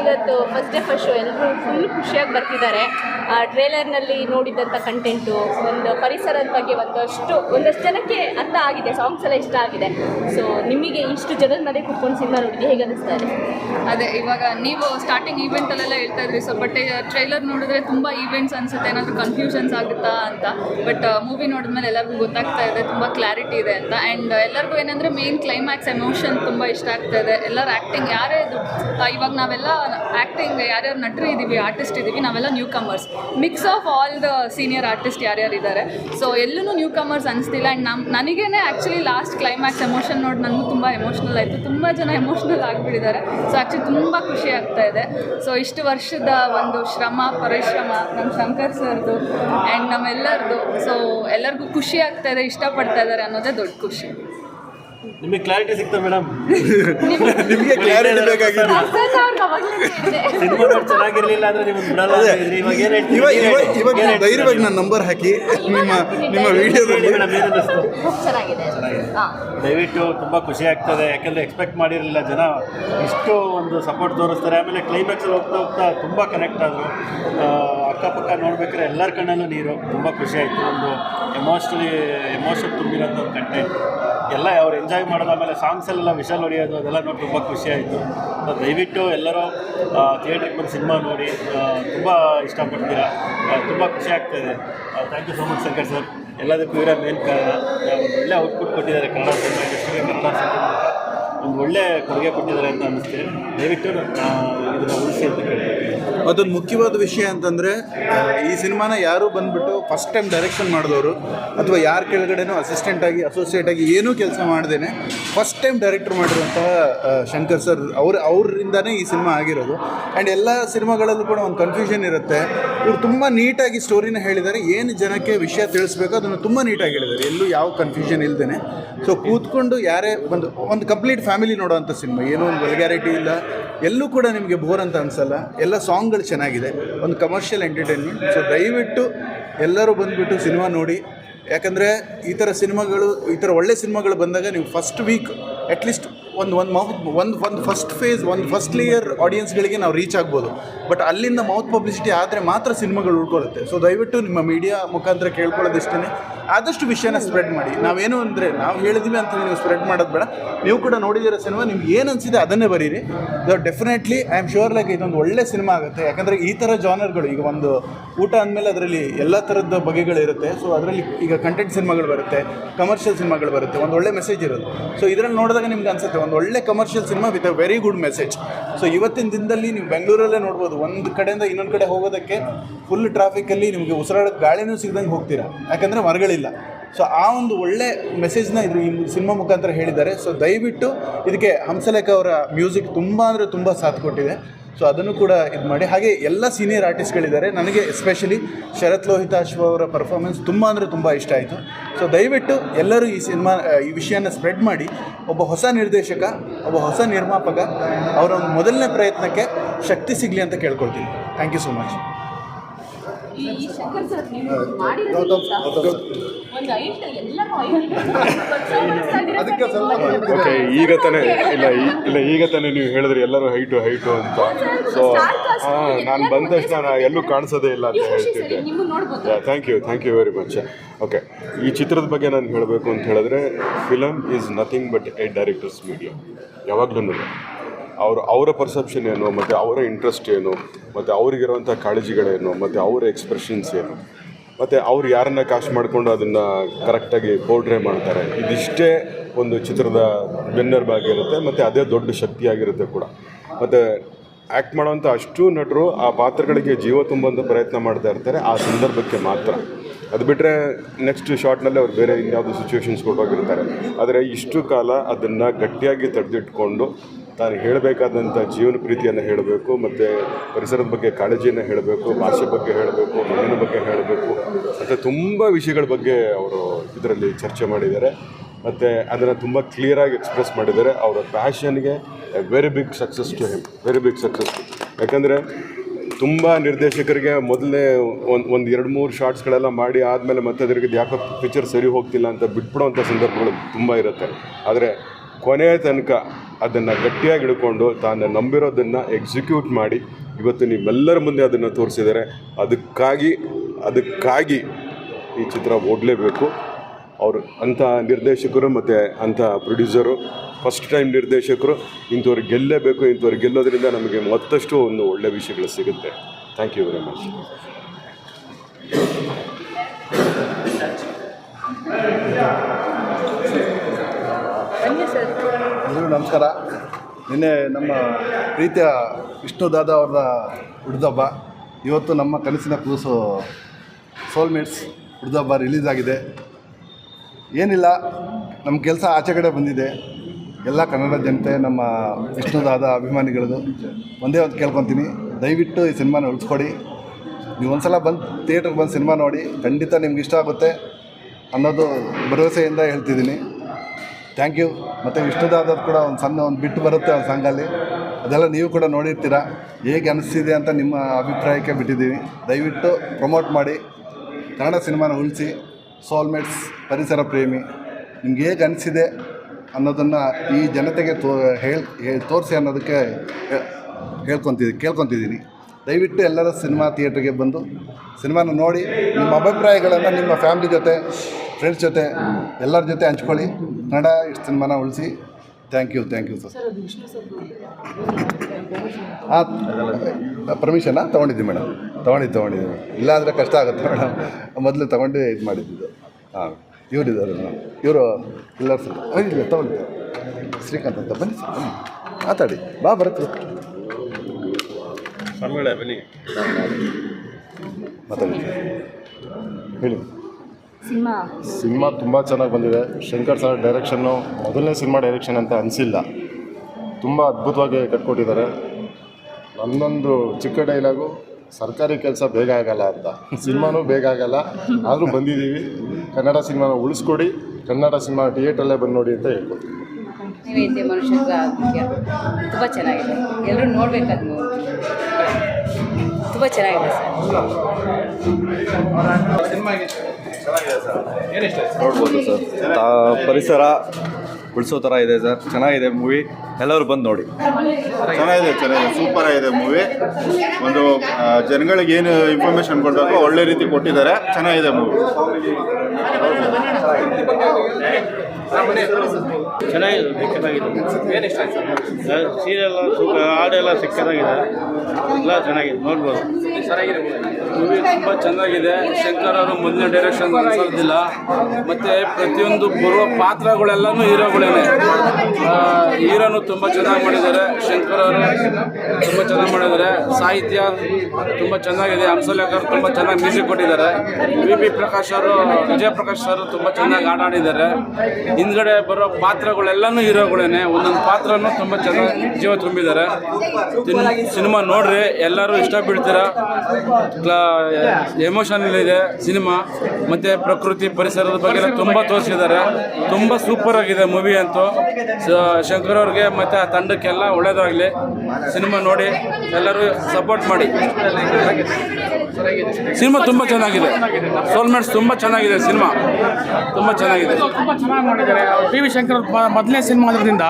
ಇವತ್ತು first day first show ಎಲ್ಲರೂ full ಖುಷಿಯಾಗಿ ಬರ್ತಿದ್ದಾರೆ. ಟ್ರೇಲರ್ನಲ್ಲಿ ನೋಡಿದಂಥ ಕಂಟೆಂಟು ಒಂದು ಪರಿಸರದ ಬಗ್ಗೆ ಒಂದಷ್ಟು ಒಂದಷ್ಟು ಜನಕ್ಕೆ ಅರ್ಥ ಆಗಿದೆ ಸಾಂಗ್ಸ್ ಎಲ್ಲ ಇಷ್ಟ ಆಗಿದೆ. ಸೊ ನಿಮಗೆ ಇಷ್ಟು ಜನದ ಮಧ್ಯೆ ಕುತ್ಕೊಂಡು ಸಿನಿಮಾ ನೋಡಿದ್ರೆ ಹೇಗೆ ಅನಿಸ್ತಾ ಇದೆ? ಅದೇ ಇವಾಗ ನೀವು ಸ್ಟಾರ್ಟಿಂಗ್ ಈವೆಂಟಲ್ಲೆಲ್ಲ ಹೇಳ್ತಾ ಇದ್ರಿ ಸೊ ಬಟ್ ಟ್ರೈಲರ್ ನೋಡಿದ್ರೆ ತುಂಬ ಈವೆಂಟ್ಸ್ ಅನ್ಸುತ್ತೆ ಏನಾದರೂ ಕನ್ಫ್ಯೂಷನ್ಸ್ ಆಗುತ್ತಾ ಅಂತ. ಬಟ್ ಮೂವಿ ನೋಡಿದ್ಮೇಲೆ ಎಲ್ಲರಿಗೂ ಗೊತ್ತಾಗ್ತಾ ಇದೆ ತುಂಬ ಕ್ಲಾರಿಟಿ ಇದೆ ಅಂತ. ಆ್ಯಂಡ್ ಎಲ್ಲರಿಗೂ ಏನಂದರೆ ಮೇನ್ ಕ್ಲೈಮ್ಯಾಕ್ಸ್ ಎಮೋಷನ್ ತುಂಬ ಇಷ್ಟ ಆಗ್ತಾ ಇದೆ. ಎಲ್ಲರ ಆ್ಯಕ್ಟಿಂಗ್ ಯಾರೇ ಆ, ಇವಾಗ ನಾವೆಲ್ಲ ಆ್ಯಕ್ಟಿಂಗ್ ಯಾರ್ಯಾರು ನಟರು ಇದ್ದೀವಿ ಆರ್ಟಿಸ್ಟ್ ಇದ್ದೀವಿ ನಾವೆಲ್ಲ newcomers mix of all the senior artist ಯಾರ್ಯಾರು ಇದ್ದಾರೆ ಸೊ ಎಲ್ಲೂ ನ್ಯೂ ಕಮರ್ಸ್ ಅನಿಸ್ತಿಲ್ಲ. ಆ್ಯಂಡ್ ನಮ್ಮ ನನಗೇನೆ ಆ್ಯಕ್ಚುಲಿ ಲಾಸ್ಟ್ ಕ್ಲೈಮ್ಯಾಕ್ಸ್ ಎಮೋಷನ್ ನೋಡಿ ನನಗೂ ತುಂಬ ಎಮೋಷ್ನಲ್ ಆಯಿತು. ತುಂಬ ಜನ ಎಮೋಷ್ನಲ್ ಆಗಿಬಿಟ್ಟಿದ್ದಾರೆ. ಸೊ ಆ್ಯಕ್ಚುಲಿ ತುಂಬ ಖುಷಿ ಆಗ್ತಾ ಇದೆ. ಸೊ ಇಷ್ಟು ವರ್ಷದ ಒಂದು ಶ್ರಮ, ಪರಿಶ್ರಮ ನಮ್ಮ ಶಂಕರ್ ಸರ್ದು ಆ್ಯಂಡ್ ನಮ್ಮೆಲ್ಲರದು ಸೊ ಎಲ್ಲರಿಗೂ ಖುಷಿ ಆಗ್ತಾ ಇದೆ, ಇಷ್ಟಪಡ್ತಾ ಇದ್ದಾರೆ ಅನ್ನೋದೇ ದೊಡ್ಡ ಖುಷಿ. ನಿಮಗೆ ಕ್ಲಾರಿಟಿ ಸಿಗ್ತಾ ಮೇಡಮ್ ನಿಮಗೆ ಕ್ಲಾರಿಟಿ ಬೇಕಾಗಿದೆ. ಸಿನಿಮಾ ಚೆನ್ನಾಗಿರ್ಲಿಲ್ಲ ಅಂದ್ರೆ ನಿಮ್ಗೆ ಬಿಡಲ್ಲ. ಇವಾಗ ಏನ್ ಹೇಳ್ತೀವಿ ಇವಾಗ ಇವಾಗ ನೀವು? ಧೈರ್ಯವಾಗಿ ನನ್ನ ನಂಬರ್ ಹಾಕಿ ನಿಮ್ಮ ನಿಮ್ಮ ವಿಡಿಯೋದಲ್ಲಿ ಮೇಡಮ್ ಏನು ಅನ್ನಿಸ್ತು ಚೆನ್ನಾಗಿದೆ ಹಾಂ. ದಯವಿಟ್ಟು ತುಂಬ ಖುಷಿ ಆಗ್ತದೆ. ಯಾಕಂದ್ರೆ ಎಕ್ಸ್ಪೆಕ್ಟ್ ಮಾಡಿರಲಿಲ್ಲ ಜನ. ಇಷ್ಟು ಒಂದು ಸಪೋರ್ಟ್ ತೋರಿಸ್ತಾರೆ. ಆಮೇಲೆ ಕ್ಲೈಮ್ಯಾಕ್ಸಲ್ಲಿ ಹೋಗ್ತಾ ಹೋಗ್ತಾ ತುಂಬ ಕನೆಕ್ಟ್ ಆದ್ರು. ಅಕ್ಕಪಕ್ಕ ನೋಡ್ಬೇಕಾದ್ರೆ ಎಲ್ಲರ ಕಣ್ಣಲ್ಲೂ ನೀರು. ತುಂಬ ಖುಷಿ ಆಯಿತು. ಒಂದು ಎಮೋಷನಲಿ ಎಮೋಷನ್ ತುಂಬಿರೋಂಥ ಒಂದು ಕಂಟೆಂಟ್ ಎಲ್ಲ ಅವ್ರು ಎಂಜಾಯ್ ಮಾಡೋದು ಆಮೇಲೆ ಸಾಂಗ್ಸಲ್ಲೆಲ್ಲ ವಿಷಲ್ ಹೊಡೆಯೋದು, ಅದೆಲ್ಲ ನೋಡಿ ತುಂಬ ಖುಷಿ ಆಯಿತು. ದಯವಿಟ್ಟು ಎಲ್ಲರೂ ಥಿಯೇಟ್ರಿಗೆ ಬಂದು ಸಿನಿಮಾ ನೋಡಿ ತುಂಬ ಇಷ್ಟಪಡ್ತೀರಾ? ತುಂಬ ಖುಷಿ ಆಗ್ತಾಯಿದೆ thank you so much Shankar sir ಎಲ್ಲದಕ್ಕೂ ಇರೋ ಮೇನ್ ಕಾರಣ. ಒಳ್ಳೆ ಔಟ್ಪುಟ್ ಕೊಟ್ಟಿದ್ದಾರೆ ಕನ್ನಡ ಸಿನಿಮಾ ಇಂಡಸ್ಟ್ರಿಗೆ ಕನ್ನಡ ಸಿನಿಮಾ ಒಂದು ಒಳ್ಳೆ ಕೊಡುಗೆ ಕೊಟ್ಟಿದ್ದಾರೆ ಅಂತ ಅನ್ನಿಸ್ತೀವಿ ದಯವಿಟ್ಟು ಇದನ್ನು ಉಳಿಸಿ ಅಂತ ಕೇಳ್ತೀನಿ. ಅದೊಂದು ಮುಖ್ಯವಾದ ವಿಷಯ ಅಂತಂದರೆ ಈ ಸಿನಿಮಾನ ಯಾರು ಬಂದ್ಬಿಟ್ಟು ಫಸ್ಟ್ ಟೈಮ್ ಡೈರೆಕ್ಷನ್ ಮಾಡಿದವರು ಅಥವಾ ಯಾರ ಕೆಳಗಡೆನೂ ಅಸಿಸ್ಟೆಂಟ್ ಆಗಿ ಅಸೋಸಿಯೇಟ್ ಆಗಿ ಏನೂ ಕೆಲಸ ಮಾಡ್ದೇನೆ ಫಸ್ಟ್ ಟೈಮ್ ಡೈರೆಕ್ಟರ್ ಮಾಡಿರುವಂತಹ ಶಂಕರ್ ಸರ್ ಅವ್ರ, ಅವರಿಂದನೇ ಈ ಸಿನಿಮಾ ಆಗಿರೋದು. ಆ್ಯಂಡ್ ಎಲ್ಲ ಸಿನಿಮಾಗಳಲ್ಲೂ ಕೂಡ ಒಂದು ಕನ್ಫ್ಯೂಷನ್ ಇರುತ್ತೆ. ಇವ್ರು ತುಂಬ ನೀಟಾಗಿ ಸ್ಟೋರಿನ ಹೇಳಿದ್ದಾರೆ. ಏನು ಜನಕ್ಕೆ ವಿಷಯ ತಿಳಿಸ್ಬೇಕು ಅದನ್ನು ತುಂಬ ನೀಟಾಗಿ ಹೇಳಿದ್ದಾರೆ. ಎಲ್ಲೂ ಯಾವ ಕನ್ಫ್ಯೂಷನ್ ಇಲ್ದೇನೆ. ಸೊ ಕೂತ್ಕೊಂಡು ಯಾರೇ ಒಂದು ಒಂದು ಕಂಪ್ಲೀಟ್ ಫ್ಯಾಮಿಲಿ ನೋಡೋವಂಥ ಸಿನಿಮಾ, ಏನೋ ಒಂದು ವೆಲ್ಗ್ಯಾರಿಟಿ ಇಲ್ಲ. ಎಲ್ಲೂ ಕೂಡ ನಿಮಗೆ ಬೋರ್ ಅಂತ ಅನಿಸಲ್ಲ. ಎಲ್ಲ ಸಾಂಗ್ಗಳು ಚೆನ್ನಾಗಿದೆ. ಒಂದು ಕಮರ್ಷಿಯಲ್ ಎಂಟರ್ಟೈನ್ಮೆಂಟ್ ಸೊ ದಯವಿಟ್ಟು ಎಲ್ಲರೂ ಬಂದುಬಿಟ್ಟು ಸಿನಿಮಾ ನೋಡಿ. ಯಾಕಂದರೆ ಈ ಥರ ಸಿನಿಮಾಗಳು, ಈ ಥರ ಒಳ್ಳೆ ಸಿನಿಮಾಗಳು ಬಂದಾಗ ನೀವು ಫಸ್ಟ್ ವೀಕ್ ಅಟ್ಲೀಸ್ಟ್ ಒಂದು ಒಂದು ಮೌತ್ ಒಂದು ಒಂದು ಫಸ್ಟ್ ಫೇಸ್ ಒಂದು ಫಸ್ಟ್ ಲೇಯರ್ ಆಡಿಯನ್ಸ್ಗಳಿಗೆ ನಾವು ರೀಚ್ ಆಗ್ಬೋದು. ಬಟ್ ಅಲ್ಲಿಂದ ಮೌತ್ ಪಬ್ಲಿಸಿಟಿ ಆದರೆ ಮಾತ್ರ ಸಿನಿಮಾಗಳು ಉಳ್ಕೊಳ್ಳುತ್ತೆ. ಸೊ ದಯವಿಟ್ಟು ನಿಮ್ಮ ಮೀಡಿಯಾ ಮುಖಾಂತರ ಕೇಳ್ಕೊಳ್ಳೋದಿಷ್ಟೇ ಆದಷ್ಟು ವಿಷಯನ ಸ್ಪ್ರೆಡ್ ಮಾಡಿ. ನಾವೇನು ಅಂದರೆ, ನಾವು ಹೇಳಿದ್ವಿ ಅಂತ ನೀವು ಸ್ಪ್ರೆಡ್ ಮಾಡೋದು ಬೇಡ. ನೀವು ಕೂಡ ನೋಡಿದಿರೋ ಸಿನಿಮಾ, ನಿಮ್ಗೆ ಏನು ಅನಿಸಿದೆ ಅದನ್ನೇ ಬರೀರಿ. Definitely I am sure like ಇದೊಂದು ಒಳ್ಳೆ ಸಿನಿಮಾ ಆಗುತ್ತೆ. ಯಾಕಂದರೆ ಈ ಥರ ಜಾನರ್ಗಳು ಈಗ ಒಂದು ಊಟ ಅಂದಮೇಲೆ ಅದರಲ್ಲಿ ಎಲ್ಲ ಥರದ ಬಗೆಗಳಿರುತ್ತೆ ಸೊ ಅದರಲ್ಲಿ ಈಗ ಕಂಟೆಂಟ್ ಸಿನಿಮಾಗಳು ಬರುತ್ತೆ ಕಮರ್ಷಿಯಲ್ ಸಿನಿಮಾಗಳು ಬರುತ್ತೆ, ಒಂದು ಒಳ್ಳೆ ಮೆಸೇಜ್ ಇರೋದು ಸೊ ಇದರಲ್ಲಿ ನೋಡಿದಾಗ ನಿಮ್ಗೆ ಅನ್ಸುತ್ತೆ ಒಂದು ಒಳ್ಳೆ commercial cinema with a very good message so ಇವತ್ತಿನ ದಿನದಲ್ಲಿ ನೀವು ಬೆಂಗಳೂರಲ್ಲೇ ನೋಡ್ಬೋದು. ಒಂದು ಕಡೆಯಿಂದ ಇನ್ನೊಂದು ಕಡೆ ಹೋಗೋದಕ್ಕೆ ಫುಲ್ ಟ್ರಾಫಿಕಲ್ಲಿ ನಿಮಗೆ ಉಸಿರಾಡೋಕ್ಕೆ ಗಾಳಿನೂ ಸಿಗ್ದಂಗೆ ಹೋಗ್ತೀರಾ? ಯಾಕಂದರೆ ಮರಗಳಿಲ್ಲ. ಸೊ ಆ ಒಂದು ಒಳ್ಳೆ ಮೆಸೇಜ್ನ ಇದು ಈ ಸಿನಿಮಾ ಮುಖಾಂತರ ಹೇಳಿದ್ದಾರೆ. ಸೊ ದಯವಿಟ್ಟು ಇದಕ್ಕೆ ಹಂಸಲೇಖ ಅವರ ಮ್ಯೂಸಿಕ್ ತುಂಬ ಅಂದರೆ ತುಂಬ ಸಾಥ್ ಕೊಟ್ಟಿದೆ. ಸೊ ಅದನ್ನು ಕೂಡ ಇದು ಮಾಡಿ. ಹಾಗೆ ಎಲ್ಲ ಸೀನಿಯರ್ ಆರ್ಟಿಸ್ಟ್ಗಳಿದ್ದಾರೆ ನನಗೆ ಎಸ್ಪೆಷಲಿ ಶರತ್ ಲೋಹಿತಾಶ್ವ ಅವರ ಪರ್ಫಾರ್ಮೆನ್ಸ್ ತುಂಬ ಅಂದರೆ ತುಂಬ ಇಷ್ಟ ಆಯಿತು. ಸೊ ದಯವಿಟ್ಟು ಎಲ್ಲರೂ ಈ ಸಿನಿಮಾ ಈ ವಿಷಯನ ಸ್ಪ್ರೆಡ್ ಮಾಡಿ. ಒಬ್ಬ ಹೊಸ ನಿರ್ದೇಶಕ, ಒಬ್ಬ ಹೊಸ ನಿರ್ಮಾಪಕ, ಅವರ ಮೊದಲನೇ ಪ್ರಯತ್ನಕ್ಕೆ ಶಕ್ತಿ ಸಿಗಲಿ ಅಂತ ಕೇಳ್ಕೊಳ್ತೀನಿ. Thank you so much okay ಈಗ ತಾನೇ ಇಲ್ಲ ಇಲ್ಲ ಈಗ ತಾನೆ ನೀವು ಹೇಳಿದ್ರಿ ಎಲ್ಲರೂ ಹೈಟು ಹೈಟು ಅಂತ. ಸೊ ಹಾಂ ನಾನು ಬಂದ ತಕ್ಷಣ ಎಲ್ಲೂ ಕಾಣಿಸೋದೇ ಇಲ್ಲ ಅಂತ ಹೇಳ್ತಿದ್ದೆ. Thank you thank you very much okay ಈ ಚಿತ್ರದ ಬಗ್ಗೆ ನಾನು ಹೇಳಬೇಕು ಅಂತ ಹೇಳಿದ್ರೆ film is nothing but a directors media ಯಾವಾಗಲೂ ಅವರು ಅವರ ಪರ್ಸೆಪ್ಷನ್ ಏನು, ಮತ್ತು ಅವರ ಇಂಟ್ರೆಸ್ಟ್ ಏನು, ಮತ್ತು ಅವ್ರಿಗಿರುವಂಥ ಕಾಳಜಿಗಳೇನು, ಮತ್ತು ಅವರ ಎಕ್ಸ್ಪ್ರೆಷನ್ಸ್ ಏನು. ಮತ್ತು ಅವ್ರು ಯಾರನ್ನ ಕಾಸ್ಟ್ ಮಾಡಿಕೊಂಡು ಅದನ್ನು ಕರೆಕ್ಟಾಗಿ ಪೋರ್ಟ್ರೇ ಮಾಡ್ತಾರೆ. ಇದಿಷ್ಟೇ ಒಂದು ಚಿತ್ರದ ಬೆನ್ನರ್ಬಾಗಿರುತ್ತೆ ಮತ್ತು ಅದೇ ದೊಡ್ಡ ಶಕ್ತಿಯಾಗಿರುತ್ತೆ ಕೂಡ. ಮತ್ತು ಆ್ಯಕ್ಟ್ ಮಾಡೋವಂಥ ಅಷ್ಟು ನಟರು ಆ ಪಾತ್ರಗಳಿಗೆ ಜೀವ ತುಂಬುವಂಥ ಪ್ರಯತ್ನ ಮಾಡ್ತಾ ಇರ್ತಾರೆ, ಆ ಸಂದರ್ಭಕ್ಕೆ ಮಾತ್ರ. ಅದು ಬಿಟ್ಟರೆ ನೆಕ್ಸ್ಟ್ ಶಾರ್ಟ್ನಲ್ಲಿ ಅವ್ರು ಬೇರೆ ಇನ್ಯಾವುದೋ ಸಿಚುವೇಷನ್ಸ್ ಕೊಟ್ಟೋಗಿರ್ತಾರೆ ಆದರೆ ಇಷ್ಟು ಕಾಲ ಅದನ್ನು ಗಟ್ಟಿಯಾಗಿ ತಡೆದಿಟ್ಕೊಂಡು ತಾನು ಹೇಳಬೇಕಾದಂಥ ಜೀವನ ಪ್ರೀತಿಯನ್ನು ಹೇಳಬೇಕು, ಮತ್ತು ಪರಿಸರದ ಬಗ್ಗೆ ಕಾಳಜಿಯನ್ನು ಹೇಳಬೇಕು, ಭಾಷೆ ಬಗ್ಗೆ ಹೇಳಬೇಕು, ಮಣ್ಣಿನ ಬಗ್ಗೆ ಹೇಳಬೇಕು, ಮತ್ತು ತುಂಬ ವಿಷಯಗಳ ಬಗ್ಗೆ ಅವರು ಇದರಲ್ಲಿ ಚರ್ಚೆ ಮಾಡಿದ್ದಾರೆ. ಮತ್ತು ಅದನ್ನು ತುಂಬ ಕ್ಲಿಯರಾಗಿ ಎಕ್ಸ್ಪ್ರೆಸ್ ಮಾಡಿದ್ದಾರೆ. ಅವರ ಪ್ಯಾಷನ್ಗೆ very big success to him, very big success. ಯಾಕಂದರೆ ತುಂಬ ನಿರ್ದೇಶಕರಿಗೆ ಮೊದಲನೇ ಒಂದು ಒಂದು ಎರಡು ಮೂರು ಶಾರ್ಟ್ಸ್ಗಳೆಲ್ಲ ಮಾಡಿ ಆದಮೇಲೆ ಮತ್ತೆ ಅದ್ರಿಗೆ ಯಾಕೋ ಪಿಕ್ಚರ್ ಸರಿ ಹೋಗ್ತಿಲ್ಲ ಅಂತ ಬಿಟ್ಬಿಡೋವಂಥ ಸಂದರ್ಭಗಳು ತುಂಬ ಇರುತ್ತೆ. ಆದರೆ ಕೊನೆಯ ತನಕ ಅದನ್ನು ಗಟ್ಟಿಯಾಗಿ ಹಿಡ್ಕೊಂಡು ತಾನು ನಂಬಿರೋದನ್ನು ಎಕ್ಸಿಕ್ಯೂಟ್ ಮಾಡಿ ಇವತ್ತು ನಿಮ್ಮೆಲ್ಲರ ಮುಂದೆ ಅದನ್ನು ತೋರಿಸಿದ್ದಾರೆ. ಅದಕ್ಕಾಗಿ ಅದಕ್ಕಾಗಿ ಈ ಚಿತ್ರ ಓಡಲೇಬೇಕು. ಅವರು ಅಂಥ ನಿರ್ದೇಶಕರು ಮತ್ತು ಅಂಥ ಪ್ರೊಡ್ಯೂಸರು ಫಸ್ಟ್ ಟೈಮ್ ನಿರ್ದೇಶಕರು, ಇಂಥವ್ರು ಗೆಲ್ಲಲೇಬೇಕು ಇಂಥವ್ರು ಗೆಲ್ಲೋದ್ರಿಂದ ನಮಗೆ ಮತ್ತಷ್ಟು ಒಂದು ಒಳ್ಳೆಯ ವಿಷಯಗಳು ಸಿಗುತ್ತೆ. Thank you very much sir ಎಲ್ರಿಗೂ ನಮಸ್ಕಾರ. ನಿನ್ನೆ ನಮ್ಮ ಪ್ರೀತಿಯ ವಿಷ್ಣು ದಾದ ಅವ್ರದ ಹುಡ್ದಬ್ಬ. ಇವತ್ತು ನಮ್ಮ ಕನಸಿನ ಕೂಸು ಸೋಲ್ಮೇಟ್ಸ್ ಹುಡ್ದಬ್ಬ ರಿಲೀಸ್ ಆಗಿದೆ. ಏನಿಲ್ಲ ನಮ್ಮ ಕೆಲಸ ಆಚೆ ಕಡೆ ಬಂದಿದೆ. ಎಲ್ಲ ಕನ್ನಡ ಜನತೆ, ನಮ್ಮ ವಿಷ್ಣು ದಾದ ಅಭಿಮಾನಿಗಳದು, ಒಂದೇ ಒಂದು ಕೇಳ್ಕೊತೀನಿ. ದಯವಿಟ್ಟು ಈ ಸಿನಿಮಾನ ಉಳಿಸ್ಕೊಡಿ. ನೀವು ಒಂದ್ಸಲ ಬಂದು ಥಿಯೇಟ್ರಿಗೆ ಬಂದು ಸಿನಿಮಾ ನೋಡಿ, ಖಂಡಿತ ನಿಮ್ಗೆ ಇಷ್ಟ ಆಗುತ್ತೆ ಅನ್ನೋದು ಭರವಸೆಯಿಂದ ಹೇಳ್ತಿದ್ದೀನಿ. Thank you. ಮತ್ತು ಇಷ್ಟದಾದದ್ದು ಕೂಡ ಒಂದು ಸಣ್ಣ ಒಂದು ಬಿಟ್ಟು ಬರುತ್ತೆ ಆ ಸಾಂಗಲ್ಲಿ ಅದೆಲ್ಲ ನೀವು ಕೂಡ ನೋಡಿರ್ತೀರ. ಹೇಗೆ ಅನಿಸ್ತಿದೆ ಅಂತ ನಿಮ್ಮ ಅಭಿಪ್ರಾಯಕ್ಕೆ ಬಿಟ್ಟಿದ್ದೀವಿ. ದಯವಿಟ್ಟು ಪ್ರಮೋಟ್ ಮಾಡಿ. ಕನ್ನಡ ಸಿನಿಮಾನ ಉಳಿಸಿ. ಸೋಲ್ಮೇಟ್ಸ್ ಪರಿಸರ ಪ್ರೇಮಿ. ನಿಮ್ಗೆ ಹೇಗೆ ಅನಿಸಿದೆ ಅನ್ನೋದನ್ನು ಈ ಜನತೆಗೆ ತೋ, ಹೇಳಿ ತೋರಿಸಿ ಅನ್ನೋದಕ್ಕೆ ಹೇಳ್ಕೊತಿದ್ದೀನಿ ಹೇಳ್ಕೊತಿದ್ದಿ ಕೇಳ್ಕೊತಿದ್ದೀನಿ. ದಯವಿಟ್ಟು ಎಲ್ಲರ ಸಿನಿಮಾ ಥಿಯೇಟ್ರಿಗೆ ಬಂದು, ಸಿನಿಮಾನ ನೋಡಿ, ನಿಮ್ಮ ಅಭಿಪ್ರಾಯಗಳನ್ನು ನಿಮ್ಮ ಫ್ಯಾಮ್ಲಿ ಜೊತೆ ಫ್ರೆಂಡ್ಸ್ ಜೊತೆ ಎಲ್ಲರ ಜೊತೆ ಹಂಚ್ಕೊಳ್ಳಿ. ಕನ್ನಡ ಇಷ್ಟು ಸಿನಿಮಾನ ಉಳಿಸಿ. Thank you thank you sir ಹಾಂ ಪರ್ಮಿಷನಾ ತೊಗೊಂಡಿದ್ದಿ ಮೇಡಮ್ ತೊಗೊಂಡಿದ್ದು ತೊಗೊಂಡಿದ್ದೀವಿ ಇಲ್ಲಾಂದರೆ ಕಷ್ಟ ಆಗುತ್ತೆ ಮೇಡಮ್ ಮೊದಲು ತೊಗೊಂಡು ಇದು ಮಾಡಿದ್ದು. ಹಾಂ ಇವ್ರು ಇದ್ದಾರೆ ಮೇಡಮ್ ಇವರು ಇಲ್ಲ ಸರ್. ಇಲ್ಲ ತೊಗೊಂಡಿದ್ದೆ. ಶ್ರೀಕಾಂತ್ ಅಂತ. ಬನ್ನಿ ಸರ್ ಬನ್ನಿ. ಮಾತಾಡಿ. ಬಾ ಬರುತ್ತೆ ಮಾತಾಡಿ ಹೇಳಿ. ಸಿನಿಮಾ? ಸಿನಿಮಾ ತುಂಬ ಚೆನ್ನಾಗಿ ಬಂದಿದೆ. ಶಂಕರ್ ಸರ್ ಡೈರೆಕ್ಷನ್ನು ಮೊದಲನೇ ಸಿನಿಮಾ ಡೈರೆಕ್ಷನ್ ಅಂತ ಅನಿಸಿಲ್ಲ. ತುಂಬ ಅದ್ಭುತವಾಗಿ ಕಟ್ಕೊಟ್ಟಿದ್ದಾರೆ. ನನ್ನೊಂದು ಚಿಕ್ಕ ಡೈಲಾಗು ಸರ್ಕಾರಿ ಕೆಲಸ ಬೇಗ ಆಗಲ್ಲ ಅಂತ. ಸಿನಿಮಾನೂ ಬೇಗ ಆಗಲ್ಲ. ಆದರೂ ಬಂದಿದ್ದೀವಿ. ಕನ್ನಡ ಸಿನಿಮಾನ ಉಳಿಸ್ಕೊಡಿ. ಕನ್ನಡ ಸಿನಿಮಾ ಥಿಯೇಟ್ರಲ್ಲೇ ಬಂದು ನೋಡಿ ಅಂತ ಹೇಳ್ಕೊಡ್ತೀವಿ ನೀವೈತೆ ತುಂಬ ಚೆನ್ನಾಗಿದೆ. ಎಲ್ಲರೂ ನೋಡಬೇಕದು ತುಂಬ ಚೆನ್ನಾಗಿದೆ ಸರ್. ನೋಡ್ಬೋದು ಸರ್. ತಾ- ಪರಿಸರ ಉಳಿಸೋ ಥರ ಇದೆ ಸರ್. ಚೆನ್ನಾಗಿದೆ ಮೂವಿ. ಎಲ್ಲರೂ ಬಂದು ನೋಡಿ. ಚೆನ್ನಾಗಿದೆ ಚೆನ್ನಾಗಿದೆ. ಸೂಪರ್ ಆಗಿದೆ ಮೂವಿ. ಒಂದು ಜನಗಳಿಗೆ ಏನು ಇನ್ಫಾರ್ಮೇಷನ್ ಕೊಡಬೇಕು ಒಳ್ಳೆ ರೀತಿ ಕೊಟ್ಟಿದ್ದಾರೆ. ಚೆನ್ನಾಗಿದೆ ಮೂವಿ. ಚೆನ್ನಾಗಿದೆ ಸೂಪರ್ ಹಾಡೆಲ್ಲ ಸಿಕ್ಕದಾಗಿದೆ. ಎಲ್ಲ ಚೆನ್ನಾಗಿದೆ ನೋಡ್ಬೋದು. ಮೂವಿ ತುಂಬ ಚೆನ್ನಾಗಿದೆ. ಶಂಕರ್ ಅವರು ಮೊದಲನೇ ಡೈರೆಕ್ಷನ್ ಅನ್ಸೋದಿಲ್ಲ. ಮತ್ತೆ ಪ್ರತಿಯೊಂದು ಬರುವ ಪಾತ್ರಗಳೆಲ್ಲನೂ ಹೀರೋಗಳೇನೆ. ಹೀರೋನು ತುಂಬ ಚೆನ್ನಾಗಿ ಮಾಡಿದ್ದಾರೆ. ಶಂಕರ್ ಅವರು ತುಂಬ ಚೆನ್ನಾಗಿ ಮಾಡಿದ್ದಾರೆ. ಸಾಹಿತ್ಯ ತುಂಬ ಚೆನ್ನಾಗಿದೆ. ಹಂಸಲೇಖರ್ ತುಂಬ ಚೆನ್ನಾಗಿ ಮ್ಯೂಸಿಕ್ ಕೊಟ್ಟಿದ್ದಾರೆ. ವಿ ಪಿ ಪ್ರಕಾಶ್ ಅವರು, ವಿಜಯ್ ಪ್ರಕಾಶ್ ಅವರು ತುಂಬ ಚೆನ್ನಾಗಿ ಆಟ ಆಡಿದ್ದಾರೆ ಹಿಂದ್ಗಡೆ ಬರೋ ಪಾತ್ರಗಳೆಲ್ಲನೂ ಹೀರೋಗಳೇನೆ. ಒಂದೊಂದು ಪಾತ್ರನೂ ತುಂಬ ಚೆನ್ನಾಗಿ ಜೀವ ತುಂಬಿದ್ದಾರೆ. ಸಿನಿಮಾ ನೋಡ್ರಿ. ಎಲ್ಲರೂ ಇಷ್ಟ ಬೀಳ್ತೀರಾ ಎಮೋಷನಲ್ ಇದೆ ಸಿನಿಮಾ ಮತ್ತೆ ಪ್ರಕೃತಿ ಪರಿಸರದ ಬಗ್ಗೆ ತುಂಬಾ ತೋರಿಸಿದ್ದಾರೆ. ತುಂಬ ಸೂಪರ್ ಆಗಿದೆ ಮೂವಿ ಅಂತೂ. ಶಂಕರ್ ಅವ್ರಿಗೆ ಮತ್ತೆ ಆ ತಂಡಕ್ಕೆಲ್ಲ ಒಳ್ಳೇದಾಗಲಿ. ಸಿನಿಮಾ ನೋಡಿ, ಎಲ್ಲರೂ ಸಪೋರ್ಟ್ ಮಾಡಿ. ಸಿನಿಮಾ ತುಂಬ ಚೆನ್ನಾಗಿದೆ. ಸೋಲ್ಮೇಟ್ಸ್ ತುಂಬ ಚೆನ್ನಾಗಿದೆ ಸಿನಿಮಾ. ತುಂಬ ಚೆನ್ನಾಗಿದೆ. ತುಂಬ ಚೆನ್ನಾಗಿ ಮಾಡಿದ್ದಾರೆ. ಪಿ ವಿ ಶಂಕರ್ ಮೊದಲನೇ ಸಿನಿಮಾ ಅದರಿಂದ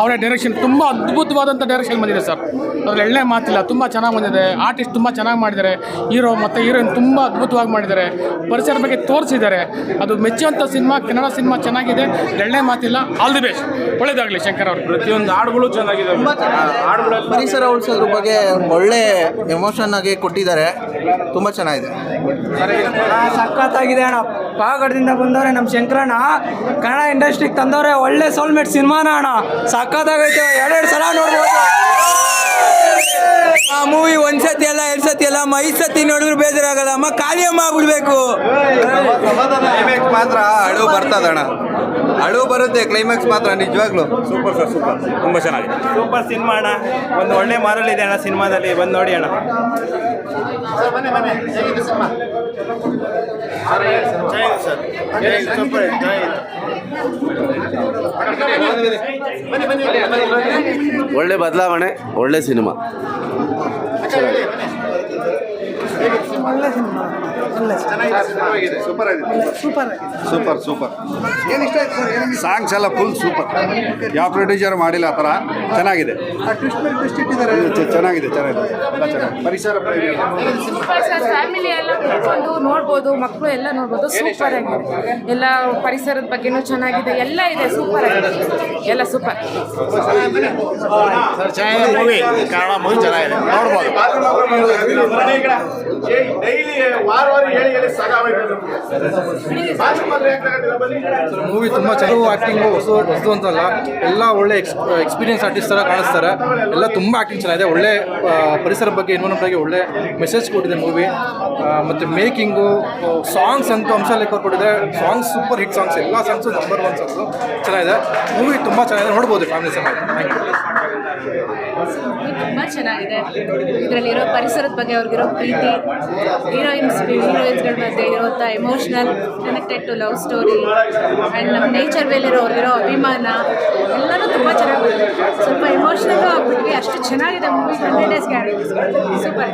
ಅವರ ಡೈರೆಕ್ಷನ್ ತುಂಬ ಅದ್ಭುತವಾದಂಥ ಡೈರೆಕ್ಷನ್ ಬಂದಿದೆ ಸರ್. ಅದ್ರಲ್ಲಿ ಎಳ್ಳೆ ಮಾತಿಲ್ಲ ತುಂಬ ಚೆನ್ನಾಗಿ ಬಂದಿದೆ. ಆರ್ಟಿಸ್ಟ್ ತುಂಬ ಚೆನ್ನಾಗಿ ಮಾಡಿದ್ದಾರೆ. ಹೀರೋ ಮತ್ತು ಹೀರೋಯಿನ್ ತುಂಬ ಅದ್ಭುತವಾಗಿ ಮಾಡಿದ್ದಾರೆ. ಪರಿಸರ ಬಗ್ಗೆ ತೋರಿಸಿದ್ದಾರೆ. ಅದು ಮೆಚ್ಚುವಂಥ ಸಿನಿಮಾ ಕನ್ನಡ ಸಿನಿಮಾ ಚೆನ್ನಾಗಿದೆ. ಎಳ್ಳೆ ಮಾತಿಲ್ಲ. ಆಲ್ ದಿ ಬೆಸ್ಟ್ ಒಳ್ಳೇದಾಗಲಿ ಶಂಕರ್ ಅವರು. ಪ್ರತಿಯೊಂದು ಹಾಡುಗಳು ಚೆನ್ನಾಗಿದೆ. ಹಾಡುಗಳ ಪರಿಸರ ಉಳಿಸೋದ್ರ ಬಗ್ಗೆ ಒಳ್ಳೆ ಎಮೋಷನ್ ಆಗಿ ಕೊಟ್ಟಿದ್ದಾರೆ. ತುಂಬ ಚೆನ್ನಾಗಿದೆ. ಸಖತ್ತಾಗಿದೆ ಅಣ್ಣ. ಪಾಗಡದಿಂದ ಬಂದವ್ರೆ ನಮ್ಮ ಶಂಕರಣ್ಣ. ಕನ್ನಡ ಇಂಡಸ್ಟ್ರಿಗೆ ತಂದವ್ರೆ ಒಳ್ಳೆ ಸೋಲ್ಮೇಟ್ ಸಿನಿಮಾನ ಅಣ್ಣ. ಸಖತ್ತಾಗೈತೆ. ಎರಡೆರಡು ಸಲ ನೋಡ್ಬೋದು. ಆ ಮೂವಿ ಒಂದ್ಸತಿ ಅಲ್ಲ ಎರಡ್ ಸತಿ ಅಲ್ಲ ಐದ್ ಸತಿ ನೋಡಿದ್ರು ಬೇಜಾರಾಗಲ್ಲ ಅಮ್ಮ ಖಾಲಿಯಮ್ಮ ಆಗ್ಬಿಡ್ಬೇಕು. ಕ್ಲೈಮ್ಯಾಕ್ಸ್ ಮಾತ್ರ ಅಳು ಬರ್ತದಣ್ಣ ಅಳು ಬರುತ್ತೆ ಕ್ಲೈಮ್ಯಾಕ್ಸ್ ಮಾತ್ರ ನಿಜವಾಗ್ಲು. ಸೂಪರ್ ಸರ್ ಸೂಪರ್ ತುಂಬ ಚೆನ್ನಾಗಿದೆ. ಸೂಪರ್ ಸಿನಿಮಾ ಅಣ್ಣ. ಒಂದು ಒಳ್ಳೆ ಮಾರಲ್ ಇದೆ ಅಣ್ಣ ಸಿನಿಮಾದಲ್ಲಿ. ಬಂದು ನೋಡಿ ಅಣ್ಣ. ಒಳ್ಳೆ ಬದಲಾವಣೆ ಒಳ್ಳೆ ಸಿನಿಮಾ. ಒಳ್ಳೆ ಸಿನಿಮಾ. ಒಳ್ಳೆ ಸೂಪರ್ ಆಗಿದೆ. ಸೂಪರ್ ಆಗಿದೆ. ಸೂಪರ್ ಸೂಪರ್ ಸಾಂಗ್ಸ್ ಎಲ್ಲ ಫುಲ್ ಸೂಪರ್ ಯಾವ ಪ್ರೊಡ್ಯೂಸರ್ ಮಾಡಿಲ್ಲ ಆ ಥರ ಚೆನ್ನಾಗಿದೆ. ಚೆನ್ನಾಗಿದೆ ಚೆನ್ನಾಗಿದೆ. ಎಲ್ಲ ಚೆನ್ನಾಗಿದೆ. ಪರಿಸರ ಪ್ರೇಮಿ ಸೂಪರ್ ಸರ್ ಫ್ಯಾಮಿಲಿ ಎಲ್ಲ ಕೂತ್ಕೊಂಡು ನೋಡ್ಬೋದು ಮಕ್ಕಳು ಎಲ್ಲ ನೋಡ್ಬೋದು. ಸೂಪರ್ ಆಗಿದೆ. ಎಲ್ಲ ಪರಿಸರದ ಬಗ್ಗೆನೂ ಚೆನ್ನಾಗಿದೆ. ಎಲ್ಲ ಇದೆ. ಸೂಪರ್ ಆಗಿದೆ. ಎಲ್ಲ ಸೂಪರ್ ಸರ್ ಚೆನ್ನಾಗಿದೆ ಮೂವಿ ಕನ್ನಡ ಮೂವಿ ಚೆನ್ನಾಗಿದೆ. ನೋಡ್ಬೋದು. ಮೂವಿ ತುಂಬ ಚೆನ್ನಾಗಿ ಆ್ಯಕ್ಟಿಂಗು ಹೊಸ ಹೊಸದು ಅಂತಲ್ಲ. ಎಲ್ಲ ಒಳ್ಳೆ ಎಕ್ಸ್ ಎಕ್ಸ್ಪೀರಿಯನ್ಸ್ ಆರ್ಟಿಸ್ಟ್ ಥರ ಕಾಣಿಸ್ತಾರೆ. ಎಲ್ಲ ತುಂಬ ಆ್ಯಕ್ಟಿಂಗ್ ಚೆನ್ನಾಗಿದೆ. ಒಳ್ಳೆ ಪರಿಸರ ಬಗ್ಗೆ ಎನ್ವೈರನ್ಮೆಂಟ್ ಬಗ್ಗೆ ಒಳ್ಳೆ ಮೆಸೇಜ್ ಕೊಟ್ಟಿದೆ ಮೂವಿ ಮತ್ತು ಮೇಕಿಂಗು ಸಾಂಗ್ಸ್ ಅಂತೂ ಅಂಶ ಲೆಕ್ಕ ಕೊಟ್ಟಿದೆ ಸಾಂಗ್ಸ್ ಸೂಪರ್ ಹಿಟ್ ಸಾಂಗ್ಸ್ ಎಲ್ಲ ಸಾಂಗ್ಸು ನಂಬರ್ ಒನ್ ಸಾಂಗ್ಸು ಚೆನ್ನಾಗಿದೆ. ಮೂವಿ ತುಂಬ ಚೆನ್ನಾಗಿದೆ. ನೋಡ್ಬೋದು ಫ್ಯಾಮಿಲಿ ಚೆನ್ನಾಗಿದೆ ಥ್ಯಾಂಕ್ ಯು ತುಂಬ ಚೆನ್ನಾಗಿದೆ. ಇದರಲ್ಲಿರೋ ಪರಿಸರದ ಬಗ್ಗೆ ಅವ್ರಿಗಿರೋ ಪ್ರೀತಿ ಹೀರೋಯಿನ್ಸ್ ಹೀರೋಯಿನ್ಸ್ಗಳ ಮಧ್ಯೆ ಇರುವಂಥ emotional connected to love story and ನಮ್ಮ ನೇಚರ್ ಮೇಲಿರೋ ಇರೋ ಅಭಿಮಾನ, ಎಲ್ಲನೂ ತುಂಬ ಚೆನ್ನಾಗಿ ಸ್ವಲ್ಪ ಎಮೋಷ್ನಲ್ ಆಗ್ಬಿಟ್ವಿ, ಅಷ್ಟು ಚೆನ್ನಾಗಿದೆ movie hundred days guarantee super.